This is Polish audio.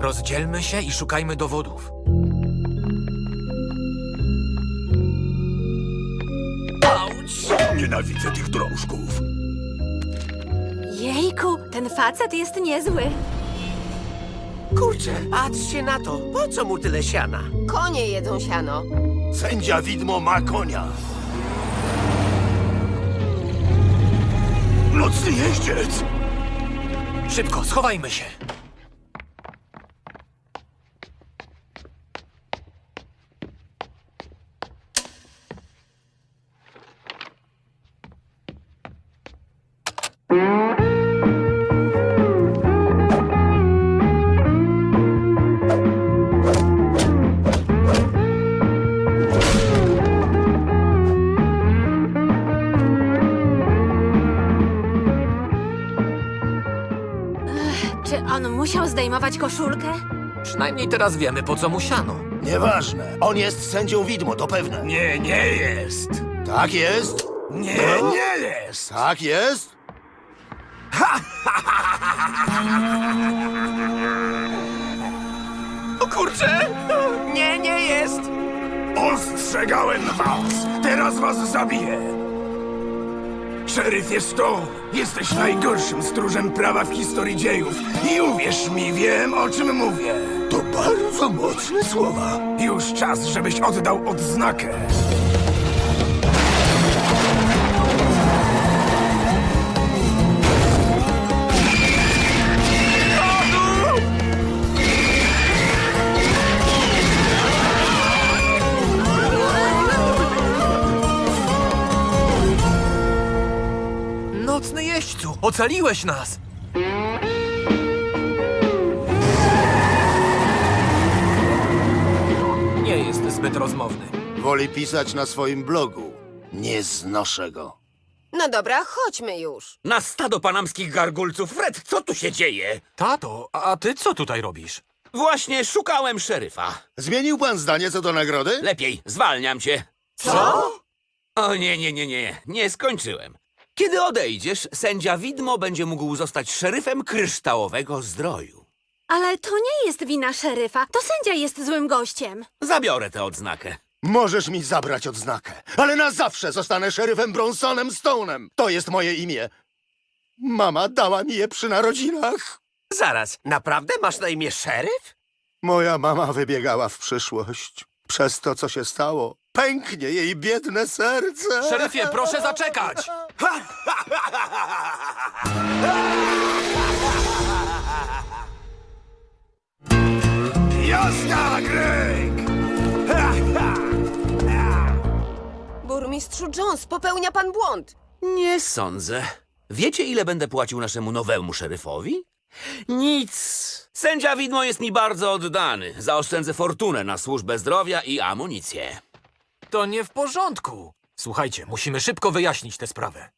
Rozdzielmy się i szukajmy dowodów. Auć! Nienawidzę tych drążków. Jejku, ten facet jest niezły. Kurczę, patrzcie na to. Po co mu tyle siana? Konie jedzą siano. Sędzia widmo ma konia. Nocny jeździec! Szybko, schowajmy się. Czy on musiał zdejmować koszulkę? Przynajmniej teraz wiemy, po co mu siano. Nieważne. On jest sędzią widmo, to pewne. Nie, nie jest. Tak jest? Nie, nie jest. Tak jest? O kurczę! Nie, nie jest! Ostrzegałem was. Teraz was zabiję. Szeryf jest to. Jesteś najgorszym stróżem prawa w historii dziejów. I uwierz mi, wiem o czym mówię. To bardzo mocne słowa. Już czas, żebyś oddał odznakę. Ocaliłeś nas! Nie jest zbyt rozmowny. Woli pisać na swoim blogu. Nie znoszę go. No dobra, chodźmy już. Na stado panamskich gargulców. Fred, co tu się dzieje? Tato, a ty co tutaj robisz? Właśnie szukałem szeryfa. Zmienił pan zdanie co do nagrody? Lepiej, zwalniam cię. Co? O nie, nie, nie, nie, nie skończyłem. Kiedy odejdziesz, sędzia widmo będzie mógł zostać szeryfem kryształowego zdroju. Ale to nie jest wina szeryfa. To sędzia jest złym gościem. Zabiorę tę odznakę. Możesz mi zabrać odznakę, ale na zawsze zostanę szeryfem Bronsonem Stone'em. To jest moje imię. Mama dała mi je przy narodzinach. Zaraz, naprawdę masz na imię szeryf? Moja mama wybiegała w przyszłość. Przez to, co się stało, pęknie jej biedne serce. Szeryfie, proszę zaczekać! Jasna, Greg! Burmistrzu Jones, popełnia pan błąd. Nie sądzę. Wiecie, ile będę płacił naszemu nowemu szeryfowi? Nic. Sędzia widmo jest mi bardzo oddany. Zaoszczędzę fortunę na służbę zdrowia i amunicję. To nie w porządku. Słuchajcie, musimy szybko wyjaśnić tę sprawę.